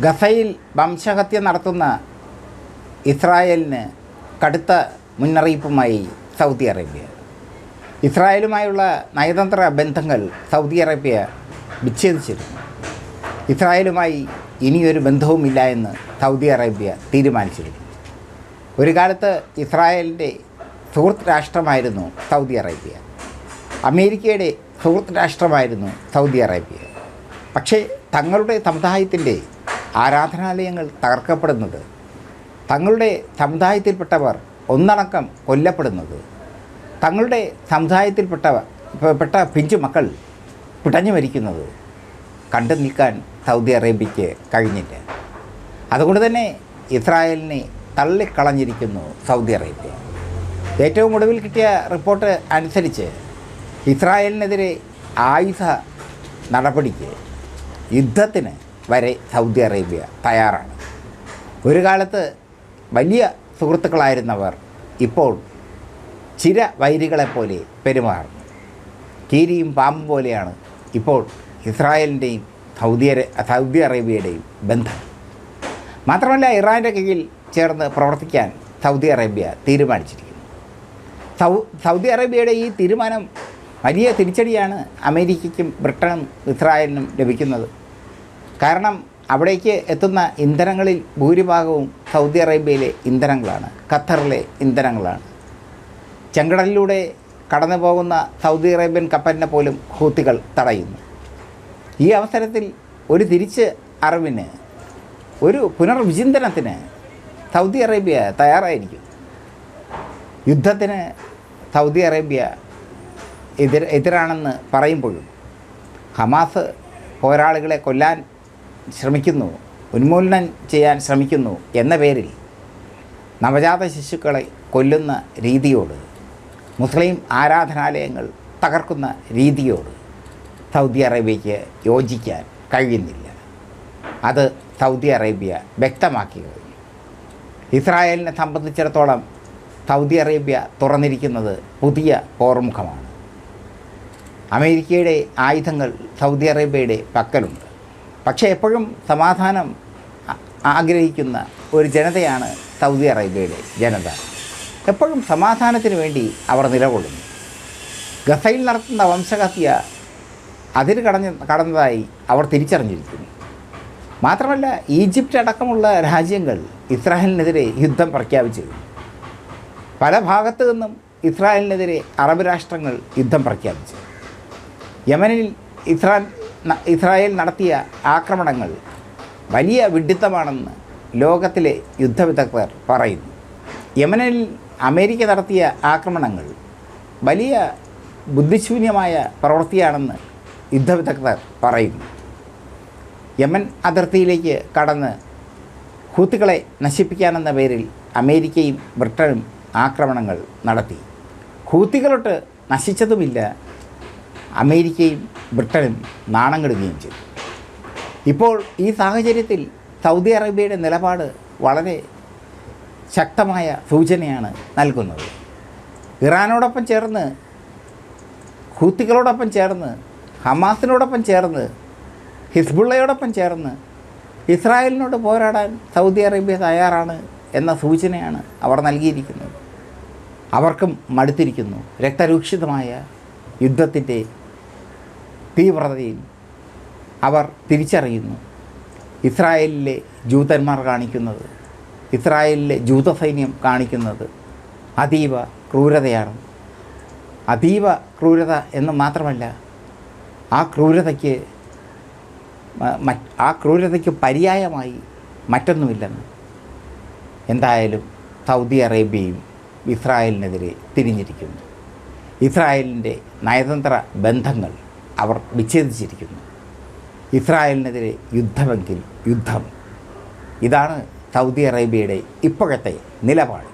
ഗസയിൽ വംശഹത്യ നടത്തുന്ന ഇസ്രായേലിന് കടുത്ത മുന്നറിയിപ്പുമായി സൗദി അറേബ്യ. ഇസ്രായേലുമായുള്ള നയതന്ത്ര ബന്ധങ്ങൾ സൗദി അറേബ്യ വിച്ഛേദിച്ചിരുന്നു. ഇസ്രായേലുമായി ഇനിയൊരു ബന്ധവുമില്ല എന്ന് സൗദി അറേബ്യ തീരുമാനിച്ചിരുന്നു. ഒരു കാലത്ത് ഇസ്രായേലിന്റെ സുഹൃത്ത് രാഷ്ട്രമായിരുന്നു സൗദി അറേബ്യ. അമേരിക്കയുടെ സുഹൃത്ത് രാഷ്ട്രമായിരുന്നു സൗദി അറേബ്യ. പക്ഷേ തങ്ങളുടെ സമുദായത്തിന്റെ ആരാധനാലയങ്ങൾ തകർക്കപ്പെടുന്നത് തങ്ങളുടെ സമുദായത്തിൽപ്പെട്ടവർ ഒന്നടക്കം കൊല്ലപ്പെടുന്നത് തങ്ങളുടെ സമുദായത്തിൽപ്പെട്ട പെട്ട പിഞ്ചു മക്കൾ പിടഞ്ഞു മരിക്കുന്നത് കണ്ടു നിൽക്കാൻ സൗദി അറേബ്യയ്ക്ക് കഴിഞ്ഞില്ല. അതുകൊണ്ട് തന്നെ ഇസ്രായേലിനെ തള്ളിക്കളഞ്ഞിരിക്കുന്നു സൗദി അറേബ്യ. ഏറ്റവും ഒടുവിൽ കിട്ടിയ റിപ്പോർട്ട് അനുസരിച്ച് ഇസ്രായേലിനെതിരെ ആയുധ നടപടിക്ക് യുദ്ധത്തിന് വരെ സൗദി അറേബ്യ തയ്യാറാണ്. ഒരു കാലത്ത് വലിയ സുഹൃത്തുക്കളായിരുന്നവർ ഇപ്പോൾ ചിര വൈരികളെപ്പോലെ പെരുമാറുന്നു. കീരിയും പാമ്പും പോലെയാണ് ഇപ്പോൾ ഇസ്രായേലിന്റെയും സൗദി സൗദി അറേബ്യയുടെയും ബന്ധം. മാത്രമല്ല ഇറാന്റെ കീഴിൽ ചേർന്ന് പ്രവർത്തിക്കാൻ സൗദി അറേബ്യ തീരുമാനിച്ചിരിക്കുന്നു. സൗ സൗദി അറേബ്യയുടെ ഈ തീരുമാനം വലിയ തിരിച്ചടിയാണ് അമേരിക്കയ്ക്കും ബ്രിട്ടനും ഇസ്രായേലിനും ലഭിക്കുന്നത്. കാരണം അവിടേക്ക് എത്തുന്ന ഇന്ധനങ്ങളിൽ ഭൂരിഭാഗവും സൗദി അറേബ്യയിലെ ഇന്ധനങ്ങളാണ് ഖത്തറിലെ ഇന്ധനങ്ങളാണ്. ചെങ്കടലിലൂടെ കടന്നു പോകുന്ന സൗദി അറേബ്യൻ കപ്പലിനെ പോലും ഹൂത്തികൾ തടയുന്നു. ഈ അവസരത്തിൽ ഒരു തിരിച്ച് അറിവിന് ഒരു പുനർവിചിന്തനത്തിന് സൗദി അറേബ്യ തയ്യാറായിരിക്കും. യുദ്ധത്തിന് സൗദി അറേബ്യ എതിർ എതിരാണെന്ന് പറയുമ്പോഴും ഹമാസ് പോരാളികളെ കൊല്ലാൻ ശ്രമിക്കുന്നു. ഉന്മൂലനം ചെയ്യാൻ ശ്രമിക്കുന്നു എന്ന പേരിൽ നവജാത ശിശുക്കളെ കൊല്ലുന്ന രീതിയോട് മുസ്ലിം ആരാധനാലയങ്ങൾ തകർക്കുന്ന രീതിയോട് സൗദി അറേബ്യയ്ക്ക് യോജിക്കാൻ കഴിയുന്നില്ല. അത് സൗദി അറേബ്യ വ്യക്തമാക്കി കഴിഞ്ഞു. ഇസ്രായേലിനെ സംബന്ധിച്ചിടത്തോളം സൗദി അറേബ്യ തുറന്നിരിക്കുന്നത് പുതിയ പോർമുഖമാണ്. അമേരിക്കയുടെ ആയുധങ്ങൾ സൗദി അറേബ്യയുടെ പക്കലുണ്ട്. പക്ഷേ എപ്പോഴും സമാധാനം ആഗ്രഹിക്കുന്ന ഒരു ജനതയാണ് സൗദി അറേബ്യയുടെ ജനത. എപ്പോഴും സമാധാനത്തിന് വേണ്ടി അവർ നിലകൊള്ളുന്നു. ഗസയിൽ നടത്തുന്ന വംശഹത്യ അതിര് കടഞ്ഞ് കടന്നതായി അവർ തിരിച്ചറിഞ്ഞിരിക്കുന്നു. മാത്രമല്ല ഈജിപ്റ്റ് അടക്കമുള്ള രാജ്യങ്ങൾ ഇസ്രായേലിനെതിരെ യുദ്ധം പ്രഖ്യാപിച്ചിരുന്നു. പല ഭാഗത്തു നിന്നും ഇസ്രായേലിനെതിരെ അറബ് രാഷ്ട്രങ്ങൾ യുദ്ധം പ്രഖ്യാപിച്ചു. യമനിൽ ഇസ്രായേൽ ഇസ്രായേൽ നടത്തിയ ആക്രമണങ്ങൾ വലിയ വിഡിത്തമാണെന്ന് ലോകത്തിലെ യുദ്ധവിദഗ്ധർ പറയുന്നു. യമനിൽ അമേരിക്ക നടത്തിയ ആക്രമണങ്ങൾ വലിയ ബുദ്ധിശൂന്യമായ പ്രവൃത്തിയാണെന്ന് യുദ്ധവിദഗ്ധർ പറയുന്നു. യമൻ അതിർത്തിയിലേക്ക് കടന്ന് ഹൂത്തുകളെ നശിപ്പിക്കാനെന്ന പേരിൽ അമേരിക്കയും ബ്രിട്ടനും ആക്രമണങ്ങൾ നടത്തി. ഹൂത്തികളൊട്ട് നശിച്ചതുമില്ല അമേരിക്കയും ബ്രിട്ടനും നാണം കെടുകയും ചെയ്തു. ഇപ്പോൾ ഈ സാഹചര്യത്തിൽ സൗദി അറേബ്യയുടെ നിലപാട് വളരെ ശക്തമായ സൂചനയാണ് നൽകുന്നത്. ഇറാനോടൊപ്പം ചേർന്ന് ഹൂത്തികളോടൊപ്പം ചേർന്ന് ഹമാസിനോടൊപ്പം ചേർന്ന് ഹിസ്ബുള്ളയോടൊപ്പം ചേർന്ന് ഇസ്രായേലിനോട് പോരാടാൻ സൗദി അറേബ്യ തയ്യാറാണ് എന്ന സൂചനയാണ് അവർ നൽകിയിരിക്കുന്നത്. അവർക്കും മടുത്തിരിക്കുന്നു. രക്തരൂക്ഷിതമായ യുദ്ധത്തിന്റെ തീവ്രതയിൽ അവർ തിരിച്ചറിയുന്നു. ഇസ്രായേലിലെ ജൂതന്മാർ കാണിക്കുന്നത് ഇസ്രായേലിലെ ജൂത സൈന്യം കാണിക്കുന്നത് അതീവ ക്രൂരതയാണ്. അതീവ ക്രൂരത എന്ന് മാത്രമല്ല ആ ക്രൂരതയ്ക്ക് ആ ക്രൂരതയ്ക്ക് പര്യായമായി മറ്റൊന്നുമില്ലെന്ന് എന്തായാലും സൗദി അറേബ്യയും ഇസ്രായേലിനെതിരെ തിരിഞ്ഞിരിക്കുന്നു. ഇസ്രായേലിന്റെ നയതന്ത്ര ബന്ധങ്ങൾ അവർ വിച്ഛേദിച്ചിരിക്കുന്നു. ഇസ്രായേലിനെതിരെ യുദ്ധമെങ്കിൽ യുദ്ധം. ഇതാണ് സൗദി അറേബ്യയുടെ ഇപ്പോഴത്തെ നിലപാട്.